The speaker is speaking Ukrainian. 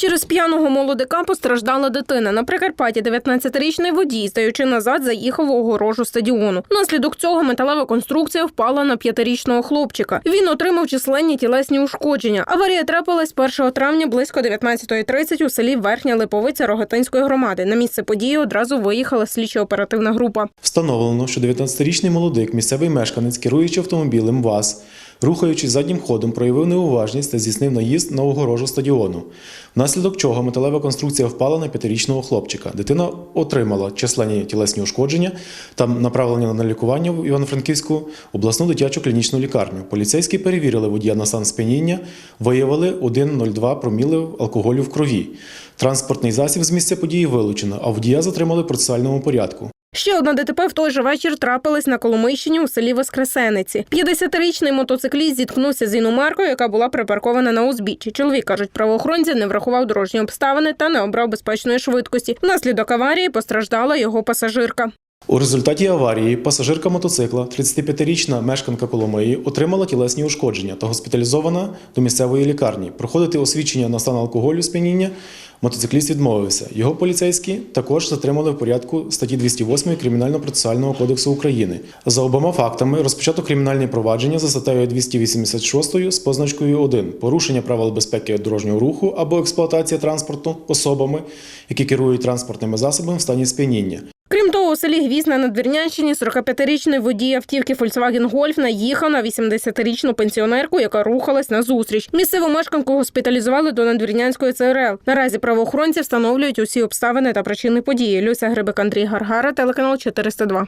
Через п'яного молодика постраждала дитина. На Прикарпатті 19-річний водій, стаючи назад, заїхав у огорожу стадіону. Внаслідок цього металева конструкція впала на п'ятирічного хлопчика. Він отримав численні тілесні ушкодження. Аварія трапилась 1 травня близько 19.30 у селі Верхня Липовиця Рогатинської громади. На місце події одразу виїхала слідчо-оперативна група. Встановлено, що 19-річний молодик, місцевий мешканець, керуючи автомобілем ВАЗ, рухаючись заднім ходом, проявив неуважність та здійснив наїзд на огорожу стадіону, внаслідок чого металева конструкція впала на п'ятирічного хлопчика. Дитина отримала численні тілесні ушкодження та направлення на лікування в Івано-Франківську обласну дитячу клінічну лікарню. Поліцейські перевірили водія на стан сп'яніння, виявили 1,02 проміли алкоголю в крові. Транспортний засіб з місця події вилучено, а водія затримали в процесуальному порядку. Ще одна ДТП в той же вечір трапилась на Коломийщині у селі Воскресениці. 50-річний мотоцикліст зіткнувся з іномаркою, яка була припаркована на узбіччі. Чоловік, кажуть, правоохоронці не врахував дорожні обставини та не обрав безпечної швидкості. Внаслідок аварії постраждала його пасажирка. У результаті аварії пасажирка мотоцикла, 35-річна мешканка Коломиї, отримала тілесні ушкодження та госпіталізована до місцевої лікарні. Проходити освідчення на стан алкоголю сп'яніння мотоцикліст відмовився. Його поліцейські також затримали в порядку статті 208 Кримінально-процесуального кодексу України. За обома фактами розпочато кримінальне провадження за статтею 286 з позначкою 1 порушення правил безпеки дорожнього руху або експлуатація транспорту особами, які керують транспортними засобами в стані сп'яніння. У селі Гвізна на Надвірнянщині 45-річний водій автівки Volkswagen Golf наїхав на 80-річну пенсіонерку, яка рухалась на зустріч. Місцеву мешканку госпіталізували до Надвірнянської ЦРЛ. Наразі правоохоронці встановлюють усі обставини та причини події. Люся Грибик, Андрій Гаргара, телеканал 402.